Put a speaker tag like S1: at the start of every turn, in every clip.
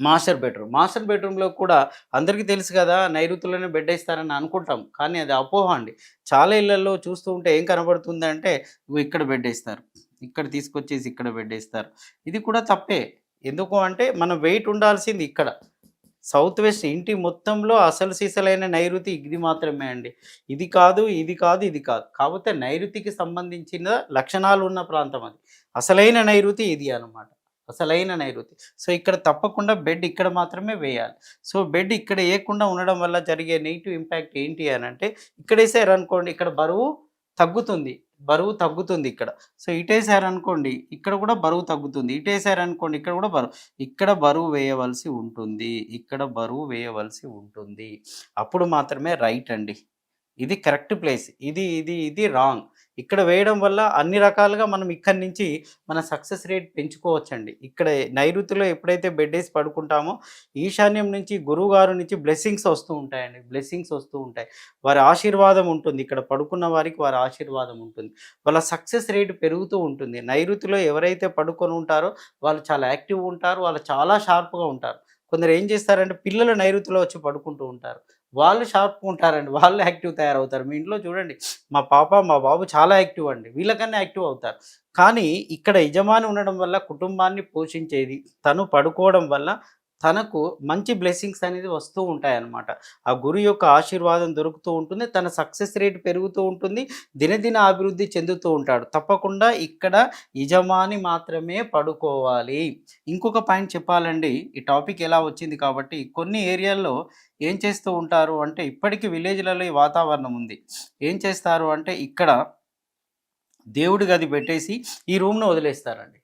S1: Master bedroom. Master బెడ్రూమ్లో కూడా అందరికీ తెలుసు కదా నైరుతిలోనే బెడ్ వేస్తారని అనుకుంటాం. కానీ అది అపోహ అండి. చాలా ఇళ్ళలో చూస్తూ ఉంటే ఏం కనబడుతుంది అంటే ఇక్కడ బెడ్ వేస్తారు. ఇక్కడ తీసుకొచ్చేసి ఇక్కడ బెడ్ వేస్తారు. ఇది కూడా తప్పే. ఎందుకు అంటే మనం వెయిట్ ఉండాల్సింది ఇక్కడ. సౌత్ వెస్ట్ ఇంటి మొత్తంలో అసలు సీసలైన నైరుతి ఇది మాత్రమే అండి. ఇది కాదు ఇది కాదు ఇది కాదు. కాకపోతే నైరుతికి సంబంధించిన లక్షణాలు ఉన్న ప్రాంతం అది. అసలైన నైరుతి ఇది అన్నమాట. అసలైన నైరుతి. సో ఇక్కడ తప్పకుండా బెడ్ ఇక్కడ మాత్రమే వేయాలి. సో బెడ్ ఇక్కడ వేయకుండా ఉండడం వల్ల జరిగే నెగిటివ్ ఇంపాక్ట్ ఏంటి అని అంటే ఇక్కడ వేసారనుకోండి ఇక్కడ బరువు తగ్గుతుంది. బరువు తగ్గుతుంది ఇక్కడ. సో ఇటేసారు అనుకోండి ఇక్కడ కూడా బరువు తగ్గుతుంది. ఇటేసారు అనుకోండి ఇక్కడ కూడా బరువు. ఇక్కడ బరువు వేయవలసి ఉంటుంది. ఇక్కడ బరువు వేయవలసి ఉంటుంది. అప్పుడు మాత్రమే రైట్ అండి. ఇది కరెక్ట్ ప్లేస్. ఇది ఇది ఇది రాంగ్. ఇక్కడ వేయడం వల్ల అన్ని రకాలుగా మనం ఇక్కడి నుంచి మన సక్సెస్ రేట్ పెంచుకోవచ్చండి. ఇక్కడ నైరుతిలో ఎప్పుడైతే బెడ్ వేసి పడుకుంటామో ఈశాన్యం నుంచి గురువు గారు నుంచి బ్లెస్సింగ్స్ వస్తూ ఉంటాయండి. బ్లెస్సింగ్స్ వస్తూ ఉంటాయి. వారి ఆశీర్వాదం ఉంటుంది. ఇక్కడ పడుకున్న వారికి వారి ఆశీర్వాదం ఉంటుంది. వాళ్ళ సక్సెస్ రేట్ పెరుగుతూ ఉంటుంది. నైరుతిలో ఎవరైతే పడుకొని ఉంటారో వాళ్ళు చాలా యాక్టివ్ ఉంటారు. వాళ్ళు చాలా షార్ప్గా ఉంటారు. కొందరు ఏం చేస్తారంటే పిల్లలు నైరుతిలో వచ్చి పడుకుంటూ ఉంటారు. వాళ్ళు షార్ప్గా ఉంటారండి. వాళ్ళు యాక్టివ్ తయారవుతారు. మీ ఇంట్లో చూడండి మా పాప మా బాబు చాలా యాక్టివ్ అండి. వీళ్ళకన్నా యాక్టివ్ అవుతారు. కానీ ఇక్కడ యజమాని ఉండడం వల్ల కుటుంబాన్ని పోషించేది తను పడుకోవడం వల్ల తనకు మంచి బ్లెస్సింగ్స్ అనేది వస్తూ ఉంటాయి అన్నమాట ఆ గురు యొక్క ఆశీర్వాదం దొరుకుతూ ఉంటుంది తన సక్సెస్ రేట్ పెరుగుతూ ఉంటుంది దినదిన అభివృద్ధి చెందుతూ ఉంటాడు. తప్పకుండా ఇక్కడ యజమాని మాత్రమే పడుకోవాలి. ఇంకొక పాయింట్ చెప్పాలండి ఈ టాపిక్ ఎలా వచ్చింది కాబట్టి కొన్ని ఏరియాల్లో ఏం చేస్తూ ఉంటారు అంటే ఇప్పటికీ విలేజ్లలో ఈ వాతావరణం ఉంది. ఏం చేస్తారు అంటే ఇక్కడ దేవుడి గది పెట్టేసి ఈ రూమ్ను వదిలేస్తారండి.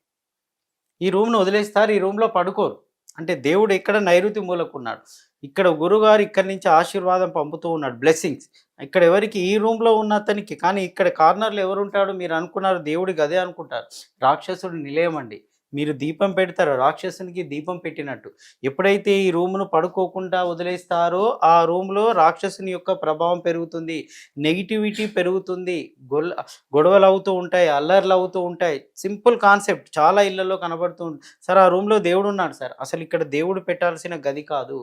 S1: ఈ రూమ్ను వదిలేస్తారు ఈ రూమ్లో పడుకోరు. అంటే దేవుడు ఎక్కడ నైరుతి మూలకు ఉన్నాడు ఇక్కడ గురుగారు ఇక్కడి నుంచి ఆశీర్వాదం పంపుతూ ఉన్నాడు బ్లెస్సింగ్స్ ఇక్కడ ఎవరికి ఈ రూమ్లో ఉన్న అతనికి కానీ ఇక్కడ కార్నర్లో ఎవరుంటాడు మీరు అనుకున్నారు దేవుడికి అదే అనుకుంటారు. రాక్షసుడు నిలయమండి మీరు దీపం పెడతారు రాక్షసునికి దీపం పెట్టినట్టు. ఎప్పుడైతే ఈ రూమ్ను పడుకోకుండా వదిలేస్తారో ఆ రూమ్లో రాక్షసుని యొక్క ప్రభావం పెరుగుతుంది నెగిటివిటీ పెరుగుతుంది గొల్ గొడవలు అవుతూ ఉంటాయి అల్లర్లు అవుతూ ఉంటాయి. సింపుల్ కాన్సెప్ట్ చాలా ఇళ్ళలో కనబడుతూ ఉంటుంది సార్ ఆ రూమ్లో దేవుడు ఉన్నాడు సార్. అసలు ఇక్కడ దేవుడు పెట్టాల్సిన గది కాదు.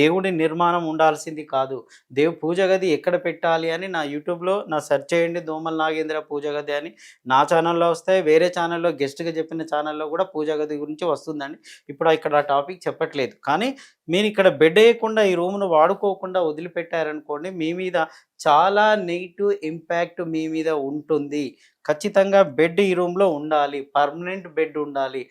S1: దేవుడి నిర్మాణం ఉండాల్సింది కాదు. దేవు పూజ గది ఎక్కడ పెట్టాలి అని నా యూట్యూబ్లో నా సెర్చ్ చేయండి. దోమల్ నాగేంద్ర పూజ గది అని నా ఛానల్లో వస్తాయి. వేరే ఛానల్లో గెస్ట్గా చెప్పిన ఛానల్లో కూడా పూజ గది గురించి వస్తుందండి. ఇప్పుడు ఇక్కడ ఆ టాపిక్ చెప్పట్లేదు. కానీ మీరు ఇక్కడ బెడ్ వేయకుండా ఈ రూమ్ను వాడుకోకుండా వదిలిపెట్టారనుకోండి మీ మీద చాలా నెగిటివ్ ఇంపాక్ట్ మీ మీద ఉంటుంది. ఖచ్చితంగా బెడ్ ఈ రూమ్లో ఉండాలి. పర్మనెంట్ బెడ్ ఉండాలి.